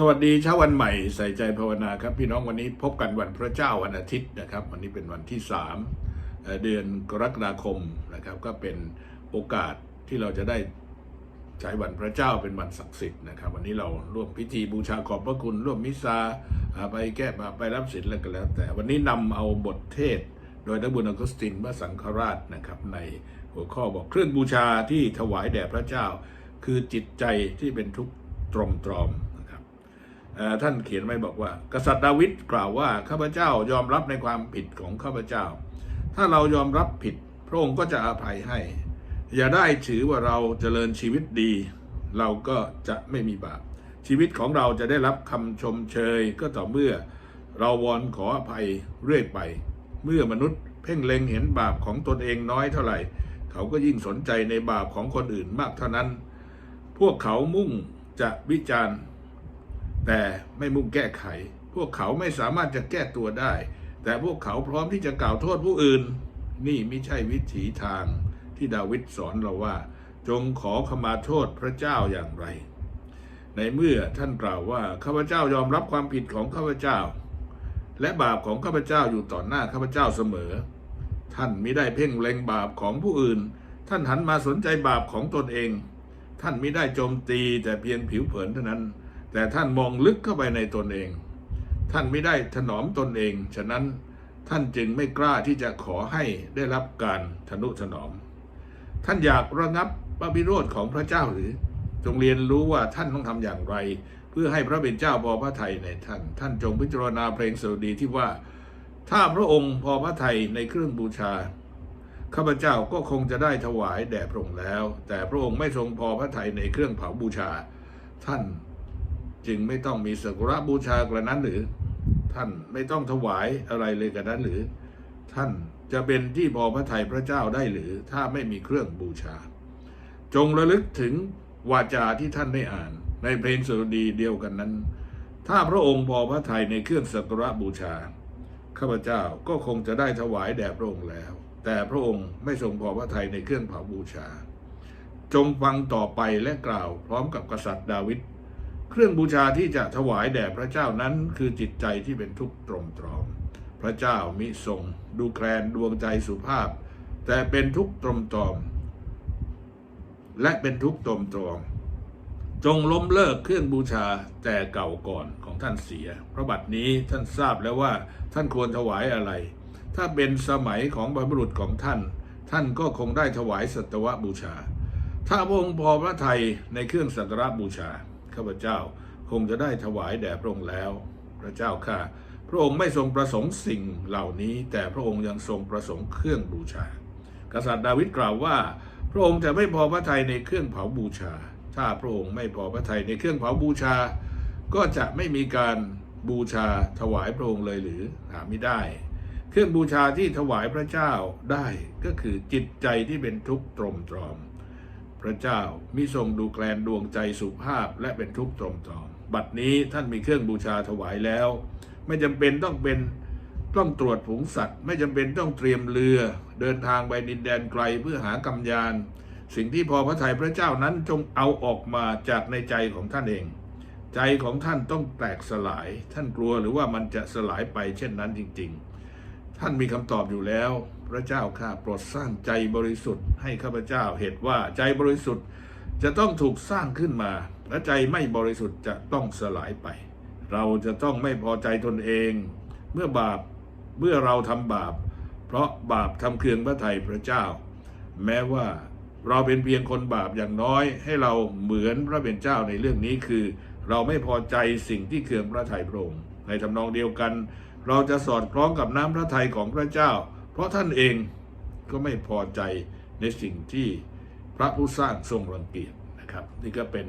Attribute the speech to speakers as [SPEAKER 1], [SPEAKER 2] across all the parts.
[SPEAKER 1] สวัสดีเช้าวันใหม่ใส่ใจภาวนาครับ พี่น้องวันนี้พบกันวันพระเจ้าวันอาทิตย์นะครับ วันนี้เป็นวันที่3เอ่อเดือนกรกฎาคมนะครับ ก็เป็นโอกาสที่เราจะได้ใช้วันพระเจ้าเป็นวันศักดิ์สิทธิ์นะครับ วันนี้เราร่วมพิธีบูชาขอบพระคุณ ร่วมมิสซาไปแก้บาปไปรับศีลแล้วก็แล้ว แต่วันนี้นำเอาบทเทศ โดยนักบุญอกุสตินพระสังฆราชนะครับ ในหัวข้อบอกเครื่องบูชาที่ถวายแด่พระเจ้า คือจิตใจที่เป็นทุกข์ตรมตรอมนะครับเอ่อ ท่านเขียนไว้บอกว่า กษัตริย์ดาวิดกล่าวว่าข้าพเจ้ายอมรับในความผิดของข้าพเจ้า ถ้าเรายอมรับผิด พระองค์ก็จะอภัยให้ อย่าได้ถือว่าเราเจริญชีวิตดี เราก็จะไม่มีบาปชีวิตของเราจะได้รับคำชมเชยก็ต่อเมื่อ เราวอนขออภัยเรื่อยไป เมื่อมนุษย์เพ่งเล็งเห็นบาปของตนเองน้อยเท่าไหร่ เขาก็ยิ่งสนใจในบาปของคนอื่นมากเท่านั้น พวกเขามุ่งจะวิจารณ์ แต่ไม่มุ่งแก้ไข พวกเขาไม่สามารถจะแก้ตัวได้ แต่พวกเขาพร้อมที่จะกล่าวโทษผู้อื่น นี่ไม่ใช่วิถีทางที่ดาวิดสอนเราว่า จงขอขมาโทษพระเจ้าอย่างไร ในเมื่อท่านกล่าวว่าข้าพเจ้ายอมรับความผิดของข้าพเจ้า และบาปของข้าพเจ้าอยู่ต่อหน้าข้าพเจ้าเสมอ ท่านมิได้เพ่งเล็งบาปของผู้อื่น ท่านหันมาสนใจบาปของตนเอง ท่านมิได้โจมตีแต่เพียงผิวเผินเท่านั้น แต่ท่านมองลึกเข้าไปในตนเอง ท่านไม่ได้ถนอมตนเอง ฉะนั้นท่านจึงไม่กล้าที่จะขอให้ได้รับการทนุถนอม ท่านอยากระงับพระวิโรธของพระเจ้าหรือ จงเรียนรู้ว่าท่านต้องทำอย่างไร เพื่อให้พระเป็นเจ้าพอพระทัยในท่าน ท่านจงพิจารณาเพลงสดุดีที่ว่า ถ้าพระองค์พอพระทัยในเครื่องบูชาข้าพเจ้าก็คงจะได้ถวายแด่พระองค์แล้ว แต่พระองค์ไม่ทรงพอพระทัยในเครื่องเผาบูชา ท่าน จึงไม่ต้องมีสักการะบูชากระนั้นหรือ ท่านไม่ต้องถวายอะไรเลยกระนั้นหรือ ท่านจะเป็นที่พอพระทัยพระเจ้าได้หรือ ถ้าไม่มีเครื่องบูชา จงระลึกถึงวาจาที่ท่านได้อ่าน ในเพลงสดุดีเดียวกันนั้น ถ้าพระองค์พอพระทัยในเครื่องสักการะบูชาข้าพเจ้าก็คงจะได้ถวายแด่พระองค์แล้ว แต่พระองค์ไม่ทรงพอพระทัยในเครื่องเผาบูชา จงฟังต่อไปและกล่าวพร้อมกับกษัตริย์ดาวิด เครื่องบูชาที่จะถวายแด่พระเจ้านั้นคือจิตใจที่เป็นทุกข์ตรมตรอม พระเจ้ามิทรง ดูแคลนดวงใจสุภาพ แต่เป็นทุกข์ตรมตรอม และเป็นทุกข์ตรมตรอม จงล้มเลิกเครื่องบูชาแต่เก่าก่อนของท่านเสีย พระบัดนี้ท่านทราบแล้วว่าท่านควรถวายอะไร ถ้าเป็นสมัยของบรรพบุรุษของท่าน ท่านก็คงได้ถวายสัตวบูชา ถ้าพระองค์พอพระทัยในเครื่องสัตวบูชา ข้าพเจ้า คงจะได้ถวายแด่พระองค์แล้ว พระเจ้าข้าพระองค์ไม่ทรงประสงค์สิ่งเหล่านี้ แต่พระองค์ยังทรงประสงค์เครื่องบูชา กษัตริย์ดาวิดกล่าวว่า พระองค์จะไม่พอพระทัยในเครื่องเผาบูชา ถ้าพระองค์ไม่พอพระทัยในเครื่องเผาบูชา ก็จะไม่มีการบูชาถวายพระองค์เลยหรือหาไม่ได้ เครื่องบูชาที่ถวายพระเจ้าได้ก็คือจิตใจที่เป็นทุกข์ตรมตรอม พระเจ้ามิทรงดูแคลนดวงใจสุภาพและเป็นทุกข์ตรมตรอมบัดนี้ท่านมีเครื่องบูชาถวายแล้ว ไม่จำเป็นต้องเป็นต้องตรวจผงสัตว์ ไม่จำเป็นต้องเตรียมเรือ เดินทางไปดินแดนไกลเพื่อหากำยาน สิ่งที่พอพระทัยพระเจ้านั้นจงเอาออกมาจากในใจของท่านเอง ใจของท่านต้องแตกสลาย ท่านกลัวหรือว่ามันจะสลายไปเช่นนั้นจริง ๆ ท่านมีคำตอบอยู่แล้ว พระเจ้าข้าโปรดสร้างใจบริสุทธิ์ให้ข้าพเจ้าเหตุว่าใจบริสุทธิ์จะต้องถูกสร้างขึ้นมา และใจไม่บริสุทธิ์จะต้องสลายไป เราจะต้องไม่พอใจตนเอง เมื่อบาปเมื่อเราทำบาป เพราะบาปทำเคืองพระทัยพระเจ้า แม้ว่าเราเป็นเพียงคนบาปอย่างน้อย ให้เราเหมือนพระเป็นเจ้าในเรื่องนี้คือ เราไม่พอใจสิ่งที่เคืองพระทัยพระองค์ในทำนองเดียวกัน เราจะสอดคล้องกับน้ำพระทัยของพระเจ้า เพราะท่านเองก็ไม่พอใจในสิ่งที่พระผู้สร้างทรงรังเกียจนะครับ นี่ก็เป็น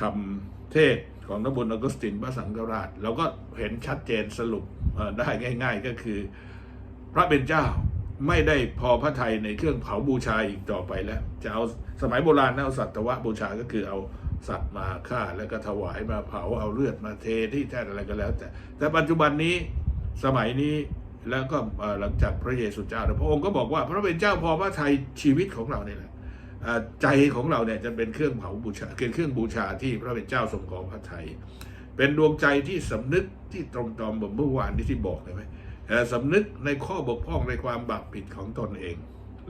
[SPEAKER 1] คำเทศของนบุญออกุสตินพระสังฆราช เราก็เห็นชัดเจนสรุปได้ง่าย ๆ ก็คือ พระเป็นเจ้าไม่ได้พอพระไทยในเครื่องเผาบูชาอีกต่อไปแล้ว จะเอาสมัยโบราณนะเอาสัตวบูชาก็คือเอาสัตว์มาฆ่าแล้วก็ถวายมาเผาเอาเลือดมาเทที่แท่อะไรก็แล้ว แต่แต่ปัจจุบันนี้สมัยนี้ แล้วก็หลังจากพระเยซูเจ้าพระองค์ก็บอกว่าพระเป็นเจ้าพอพระทัยชีวิตของเราเนี่ยแหละใจของเราเนี่ยจะเป็นเครื่องเผาบูชาเป็นเครื่องบูชาที่พระเป็นเจ้าทรงขอพระทัยเป็นดวงใจที่สำนึกที่ตรงตอมแบบเมื่อวานที่ที่บอกเลยไหมสำนึกในข้อบกพร่องในความบาปผิดของตนเอง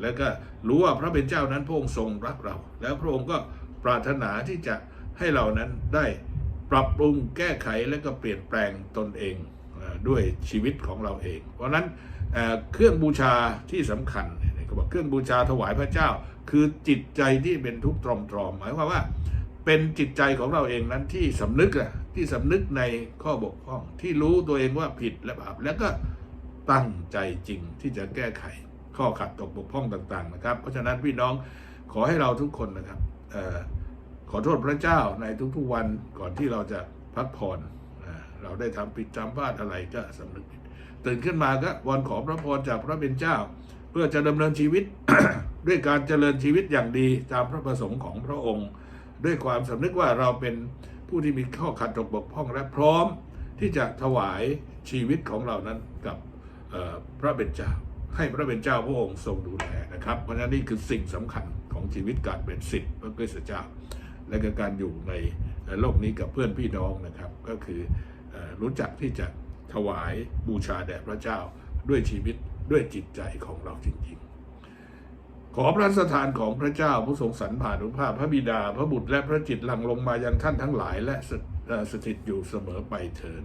[SPEAKER 1] แล้วก็รู้ว่าพระเป็นเจ้านั้นพระองค์ทรงรักเรา แล้วพระองค์ก็ปรารถนาที่จะให้เรานั้นได้ปรับปรุงแก้ไขและก็เปลี่ยนแปลงตนเอง ด้วยชีวิตของเราเอง เพราะนั้นเเครื่องบูชาที่สำคัญเขาบอกเครื่องบูชาถวายพระเจ้า คือจิตใจที่เป็นทุกข์ตรอมตรอมหมายความว่า เป็นจิตใจของเราเองนั้นที่สำนึกอะที่สำนึกในข้อบกพร่อง ที่รู้ตัวเองว่าผิดและบาปแล้วก็ตั้งใจจริงที่จะแก้ไขข้อขัดตกบกพร่องต่างๆนะครับ เพราะฉะนั้นพี่น้องขอให้เราทุกคนนะครับออขอโทษพระเจ้าในทุกๆวันก่อนที่เราจะพักผ่อน เราได้ทำผิดจำพลาดอะไรก็สำนึกผิดตื่นขึ้นมาก็วอนขอพระพรจากพระเป็นเจ้า เพื่อจะดำเนินชีวิตด้วยการเจริญชีวิตอย่างดีตามพระประสงค์ของพระองค์ ด้วยความสำนึกว่าเราเป็นผู้ที่มีข้อขัดตกบกพร่องและพร้อมที่จะถวายชีวิตของเรานั้นกับพระเป็นเจ้า ให้พระเป็นเจ้าพระองค์ทรงดูแลนะครับ เพราะฉะนั้นนี่คือสิ่งสำคัญของชีวิตการเป็นศิษย์พระคริสตเจ้า และก็การอยู่ในโลกนี้กับเพื่อนพี่น้องนะครับ ก็คือ รู้จักที่จะถวายบูชาแด่พระเจ้าด้วยชีวิตด้วยจิตใจของเราจริงๆ ขอพระสถานของพระเจ้าผู้ทรงสรรผ่านุภาพพระบิดาพระบุตรและพระจิตหลั่งลงมายังท่านทั้งหลายและสสถิตอยู่เสมอไปเถิด